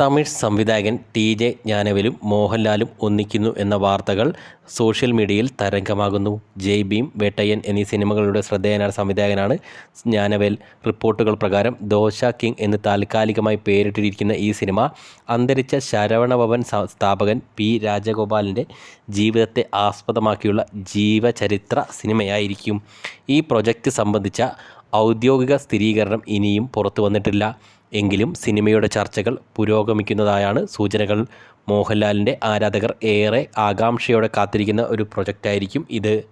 തമിഴ് സംവിധായകൻ T J ജ്ഞാനവിലും മോഹൻലാലും ഒന്നിക്കുന്നു എന്ന വാർത്തകൾ സോഷ്യൽ മീഡിയയിൽ തരംഗമാകുന്നു. ജയ് ഭീം വേട്ടയ്യൻ എന്നീ സിനിമകളുടെ ശ്രദ്ധേയനായ സംവിധായകനാണ് ജ്ഞാനവേൽ. റിപ്പോർട്ടുകൾ പ്രകാരം ദോശ കിങ് എന്ന് താൽക്കാലികമായി പേരിട്ടിരിക്കുന്ന ഈ സിനിമ അന്തരിച്ച ശരവണഭവൻ സ്ഥാപകൻ പി രാജഗോപാലിന്റെ ജീവിതത്തെ ആസ്പദമാക്കിയുള്ള ജീവചരിത്ര സിനിമയായിരിക്കും. ഈ പ്രൊജക്റ്റ് സംബന്ധിച്ച ഔദ്യോഗിക സ്ഥിരീകരണം ഇനിയും പുറത്തു വന്നിട്ടില്ല. എങ്കിലും സിനിമയുടെ ചർച്ചകൾ പുരോഗമിക്കുന്നതായാണ് സൂചനകൾ. മോഹൻലാലിന്റെ ആരാധകർ ഏറെ ആകാംക്ഷയോടെ കാത്തിരിക്കുന്ന ഒരു പ്രൊജക്റ്റായിരിക്കും ഇത്.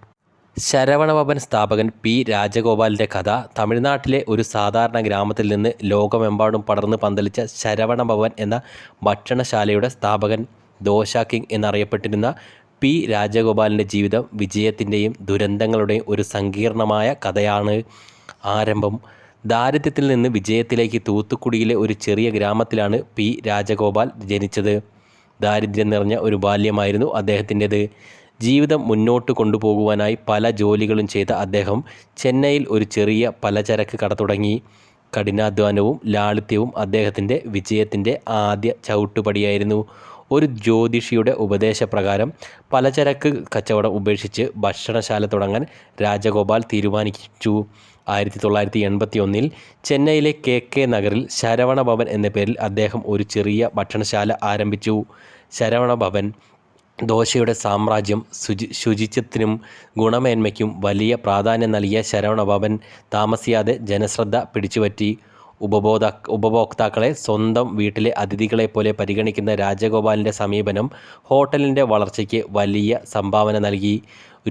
ശരവണഭവൻ സ്ഥാപകൻ പി രാജഗോപാലിന്റെ കഥ തമിഴ്നാട്ടിലെ ഒരു സാധാരണ ഗ്രാമത്തിൽ നിന്ന് ലോകമെമ്പാടും പടർന്ന് പന്തലിച്ച ശരവണഭവൻ എന്ന ഭക്ഷണശാലയുടെ സ്ഥാപകൻ. ദോശ കിങ് എന്നറിയപ്പെട്ടിരുന്ന പി രാജഗോപാലിന്റെ ജീവിതം വിജയത്തിന്റെയും ദുരന്തങ്ങളുടെയും ഒരു സങ്കീർണമായ കഥയാണ്. ആരംഭം. ദാരിദ്ര്യത്തിൽ നിന്ന് വിജയത്തിലേക്ക് തൂത്തുക്കുടിയിലെ ഒരു ചെറിയ ഗ്രാമത്തിലാണ് പി. രാജഗോപാൽ ജനിച്ചത്. ദാരിദ്ര്യം നിറഞ്ഞ ഒരു ബാല്യമായിരുന്നു അദ്ദേഹത്തിന്റെത്. ജീവിതം മുന്നോട്ട് കൊണ്ടുപോകുവാനായി പല ജോലികളും ചെയ്ത അദ്ദേഹം ചെന്നൈയിൽ ഒരു ചെറിയ പലചരക്ക് കട തുടങ്ങി. കഠിനാധ്വാനവും ലാളിത്യവും അദ്ദേഹത്തിന്റെ വിജയത്തിന്റെ ആദ്യ ചവിട്ടുപടിയായിരുന്നു. ഒരു ജ്യോതിഷിയുടെ ഉപദേശപ്രകാരം പലചരക്ക് കച്ചവടം ഉപേക്ഷിച്ച് ഭക്ഷണശാല തുടങ്ങാൻ രാജഗോപാൽ തീരുമാനിച്ചു. ആയിരത്തി തൊള്ളായിരത്തി എൺപത്തി ഒന്നിൽ ചെന്നൈയിലെ കെ കെ നഗറിൽ ശരവണ ഭവൻ എന്ന പേരിൽ അദ്ദേഹം ഒരു ചെറിയ ഭക്ഷണശാല ആരംഭിച്ചു. ശരവണ ഭവൻ ദോശയുടെ സാമ്രാജ്യം ശുചി ശുചിത്വത്തിനും ഗുണമേന്മയ്ക്കും വലിയ പ്രാധാന്യം നൽകിയ ശരവണ ഭവൻ താമസിയാതെ ജനശ്രദ്ധ പിടിച്ചുപറ്റി. ഉപബോധ ഉപഭോക്താക്കളെ സ്വന്തം വീട്ടിലെ അതിഥികളെ പോലെ പരിഗണിക്കുന്ന രാജഗോപാലിന്റെ സമീപനം ഹോട്ടലിന്റെ വളർച്ചയ്ക്ക് വലിയ സംഭാവന നൽകി.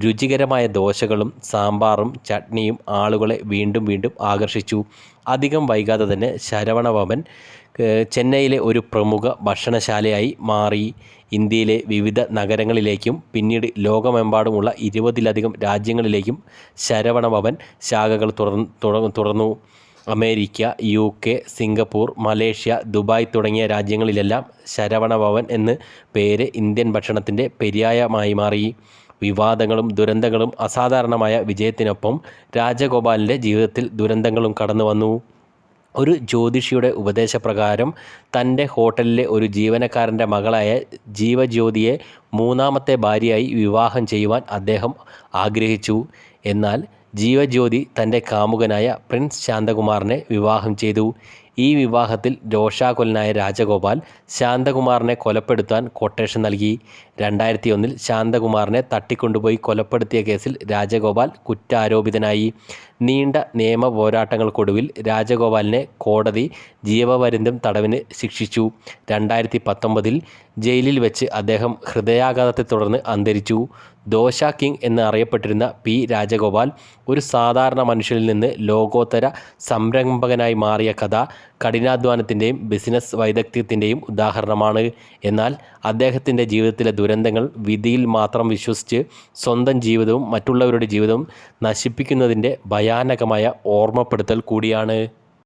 രുചികരമായ ദോശകളും സാമ്പാറും ചട്നിയും ആളുകളെ വീണ്ടും വീണ്ടും ആകർഷിച്ചു. അധികം വൈകാതെ തന്നെ ശരവണഭവൻ ചെന്നൈയിലെ ഒരു പ്രമുഖ ഭക്ഷണശാലയായി മാറി. ഇന്ത്യയിലെ വിവിധ നഗരങ്ങളിലേക്കും പിന്നീട് ലോകമെമ്പാടുമുള്ള ഇരുപതിലധികം രാജ്യങ്ങളിലേക്കും ശരവണഭവൻ ശാഖകൾ തുറന്നു. America U K Singapore Malaysia Dubai തുടങ്ങിയ രാജ്യങ്ങളിലെല്ലാം ശരവണഭവൻ എന്ന് പേര് ഇന്ത്യൻ ഭക്ഷണത്തിന്റെ പര്യായമായി മാറി. വിവാദങ്ങളും ദുരന്തങ്ങളും അസാധാരണമായ വിജയത്തിനൊപ്പം രാജഗോപാലിന്റെ ജീവിതത്തിൽ ദുരന്തങ്ങളും കടന്നു വന്നു. ഒരു ജ്യോതിഷിയുടെ ഉപദേശപ്രകാരം തന്റെ ഹോട്ടലിലെ ഒരു ജീവനക്കാരന്റെ മകളായ ജീവജ്യോതിയെ മൂന്നാമത്തെ ഭാര്യയായി വിവാഹം ചെയ്യുവാൻ അദ്ദേഹം ആഗ്രഹിച്ചു. എന്നാൽ ജീവജ്യോതി തന്റെ കാമുകനായ പ്രിൻസ് ശാന്തകുമാറിനെ വിവാഹം ചെയ്തു. ഈ വിവാഹത്തിൽ രോഷാകുലനായ രാജഗോപാൽ ശാന്തകുമാറിനെ കൊലപ്പെടുത്താൻ കൊട്ടേഷൻ നൽകി. രണ്ടായിരത്തി ഒന്നിൽ ശാന്തകുമാറിനെ തട്ടിക്കൊണ്ടുപോയി കൊലപ്പെടുത്തിയ കേസിൽ രാജഗോപാൽ കുറ്റാരോപിതനായി. നീണ്ട നിയമ പോരാട്ടങ്ങൾക്കൊടുവിൽ രാജഗോപാലിനെ കോടതി ജീവപര്യന്തം തടവിന് ശിക്ഷിച്ചു. രണ്ടായിരത്തി പത്തൊമ്പതിൽ ജയിലിൽ വെച്ച് അദ്ദേഹം ഹൃദയാഘാതത്തെ തുടർന്ന് അന്തരിച്ചു. ദോശ കിങ് എന്ന് അറിയപ്പെട്ടിരുന്ന പി രാജഗോപാൽ ഒരു സാധാരണ മനുഷ്യനിൽ നിന്ന് ലോകോത്തര സംരംഭകനായി മാറിയ കഥ കഠിനാധ്വാനത്തിന്റെയും ബിസിനസ് വൈദഗ്ധ്യത്തിന്റെയും ഉദാഹരണമാണ്. എന്നാൽ അദ്ദേഹത്തിന്റെ ജീവിതത്തിലെ ദുരന്തങ്ങൾ വിധിയിൽ മാത്രം വിശ്വസിച്ച് സ്വന്തം ജീവിതവും മറ്റുള്ളവരുടെ ജീവിതവും നശിപ്പിക്കുന്നതിന്റെ ഭയാനകമായ ഓർമ്മപ്പെടുത്തൽ കൂടിയാണ്.